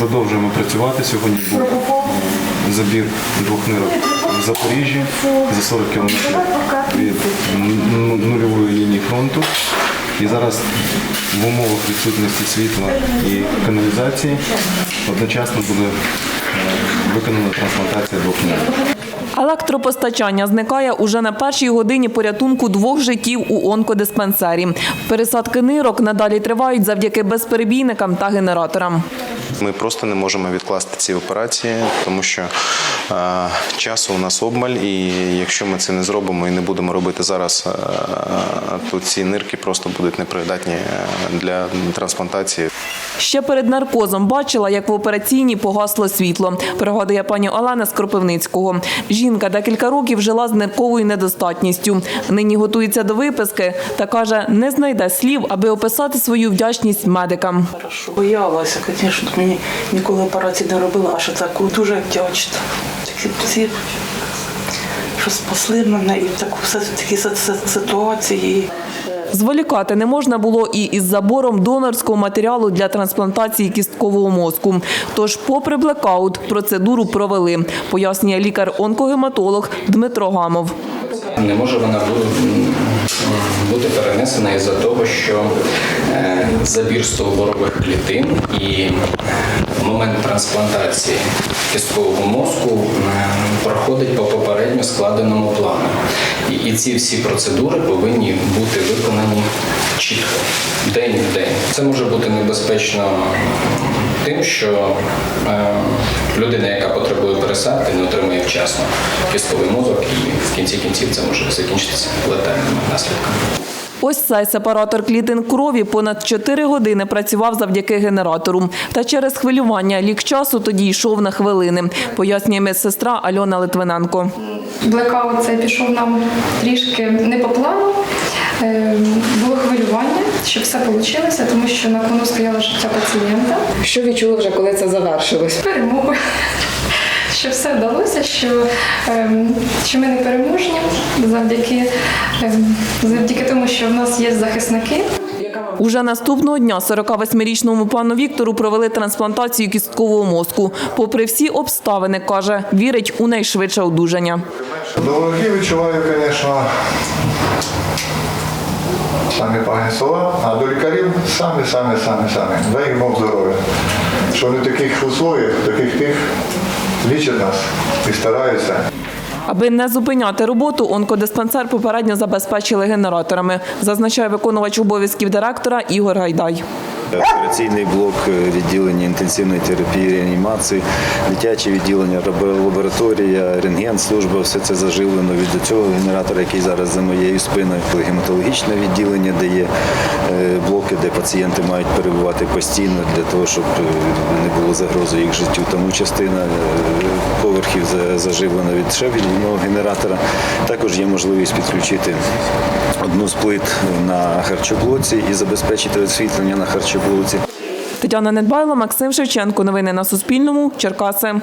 Продовжуємо працювати. Сьогодні був забір двох нирок в Запоріжжі за 40 кілометрів від нульової лінії фронту. І зараз в умовах відсутності світла і каналізації одночасно буде е, виконана трансплантація двох нирок. Електропостачання зникає уже на першій годині порятунку двох життів у онкодиспансері. Пересадки нирок надалі тривають завдяки безперебійникам та генераторам. Ми просто не можемо відкласти ці операції, тому що е, часу у нас обмаль, і якщо ми це не зробимо і не будемо робити зараз, е, то ці нирки просто будуть непридатні е, для трансплантації. Ще перед наркозом бачила, як в операційній погасло світло. Пригадує пані Олена з Кропивницького. Жінка декілька років жила з нирковою недостатністю. Нині готується до виписки та каже, не знайде слів, аби описати свою вдячність медикам. Боялася, звісно, мені ніколи операції не робила, а що так дуже вдячна. Що спасли мене і в таку ситуації. Зволікати не можна було і із забором донорського матеріалу для трансплантації кісткового мозку. Тож, попри блекаут, процедуру провели, пояснює лікар-онкогематолог Дмитро Гамов. Не може вона бути перенесена із-за того, що е, забір стовбурових клітин і момент трансплантації кісткового мозку е, проходить по попередньо складеному плану. І, ці всі процедури повинні бути виконані чітко, день в день. Це може бути небезпечно тим, що е, людина, яка потребує пересадки, не отримує вчасно кістковий мозок, і в кінці кінців це може закінчитися летальними наслідками. Ось цей сепаратор клітин крові понад 4 години працював завдяки генератору. Та через хвилювання лік часу тоді йшов на хвилини, пояснює медсестра Альона Литвиненко. Блекаут цей пішов нам трішки не по плану. Е, Було хвилювання, щоб все вийшло, тому що на кону стояло життя пацієнта. Що відчули вже, коли це завершилось? Перемоги. Що все вдалося, що, ем, що ми не переможні завдяки, ем, завдяки тому, що в нас є захисники. Уже наступного дня 48-річному пану Віктору провели трансплантацію кісткового мозку. Попри всі обставини, каже, вірить у найшвидше одужання. До ворогів відчуваю, звісно, самі погані слова, а до лікарів самі, самі, самі, самі. Дай їм Бог здоров'я. Що вони таких условиях, таких тих лічать нас і стараються. Аби не зупиняти роботу, онкодиспансер попередньо забезпечили генераторами, зазначає виконувач обов'язків директора Ігор Гайдай. Операційний блок е, відділення інтенсивної терапії реанімації, дитяче відділення, лабораторія, рентген, служба, все це зажилено від цього генератора, який зараз за моєю спиною, гематологічне відділення, де є е, блоки, де пацієнти мають перебувати постійно для того, щоб е, не було загрози їх життю. Тому частина е, поверхів заживлена від ще від одного генератора. Також є можливість підключити одну з плит на харчоблоці і забезпечити освітлення на харчоблоці. Тетяна Недбайло, Максим Шевченко. Новини на Суспільному. Черкаси.